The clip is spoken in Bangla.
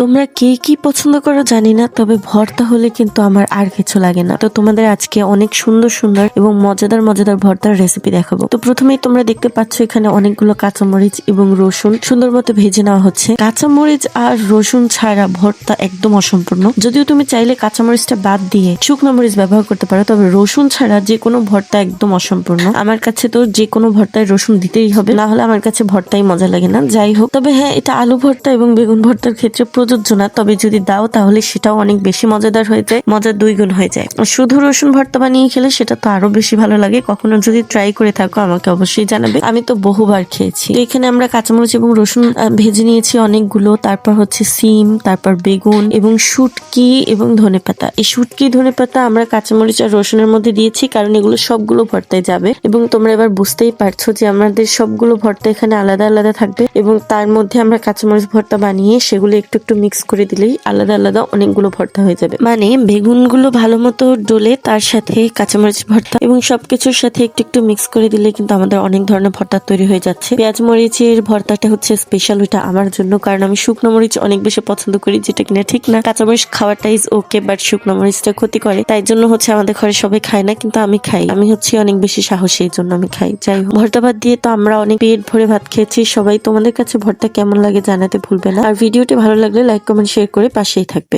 তোমরা কে কি পছন্দ করো জানি না, তবে ভর্তা হলে কিন্তু আমার আর কিছু লাগে না। তো তোমাদের আজকে অনেক সুন্দর সুন্দর এবং মজাদার মজাদার ভর্তার রেসিপি দেখাবো। তো প্রথমেই তোমরা দেখতে পাচ্ছ এখানে অনেকগুলো কাঁচামরিচ এবং রসুন। সুন্দর মতো ভেজে নেওয়া হচ্ছে। কাঁচামরিচ আর রসুন ছাড়া ভর্তা একদম অসম্পূর্ণ। যদিও তুমি চাইলে কাঁচামরিচটা বাদ দিয়ে শুকনো মরিচ ব্যবহার করতে পারো, তবে রসুন ছাড়া যে কোনো ভর্তা একদম অসম্পূর্ণ। আমার কাছে তো যে কোনো ভর্তায় রসুন দিতেই হবে, না হলে আমার কাছে ভর্তাই মজা লাগে না। যাই হোক, তবে হ্যাঁ এটা আলু ভর্তা এবং বেগুন ভর্তার ক্ষেত্রে প্রযোজ্য না, তবে যদি দাও তাহলে সেটাও অনেক বেশি মজাদার হয়ে যায় মজা দুই গুণ হয়ে যায়। শুধু রসুন ভর্তা বানিয়ে খেলে সেটা তো আরও বেশি ভালো লাগে, কখনো যদি ট্রাই করে থাকো আমাকে অবশ্যই জানাবে। আমি তো বহুবার খেয়েছি। এখানে আমরা কাঁচামরিচ এবং রসুন ভেজে নিয়েছি অনেকগুলো, তারপর হচ্ছে সিম, তারপর বেগুন এবং শুটকি এবং ধনেপাতা এই শুটকি ধনেপাতা আমরা কাঁচামরিচ আর রসুনের মধ্যে দিয়েছি, কারণ এগুলো সবগুলো ভর্তায় যাবে এবং তোমরা এবার বুঝতেই পারছ যে আমাদের সবগুলো ভর্তা এখানে আলাদা আলাদা থাকবে এবং তার মধ্যে আমরা কাঁচামরিচ ভর্তা বানিয়ে সেগুলো একটু একটু মিক্স করে দিলেই আলাদা আলাদা অনেকগুলো ভর্তা হয়ে যাবে। মানে বেগুনগুলো ভালো মতো ডোলে তার সাথে কাঁচামরিচ ভর্তা এবং সবকিছুর সাথে একটু একটু মিক্স করে দিলে কিন্তু আমাদের অনেক ধরনের ভর্তা তৈরি হয়ে যাচ্ছে। পেঁয়াজ মরিচের ভর্তাটা হচ্ছে স্পেশাল ওইটা আমার জন্য, কারণ আমি শুকনো মরিচ অনেক বেশি পছন্দ করি, যেটা কিনা ঠিক না। কাঁচামরিচ খাওয়াটা ইজ ওকে বাট শুকনো মরিচটা ক্ষতি করে। তাই জন্য হচ্ছে আমাদের ঘরে সবাই খায় না, কিন্তু আমি খাই। আমি হচ্ছে অনেক বেশি সাহসী, এই জন্য আমি খাই। যাই হোক, ভর্তা ভাত দিয়ে তো আমরা অনেক পেট ভরে ভাত খেয়েছি। সবাই তোমাদের কাছে ভর্তা কেমন লাগে জানাতে ভুলবে না। আর ভিডিওটি ভালো লাগলে কমেন্ট শেয়ার করে পাশেই থাকবে।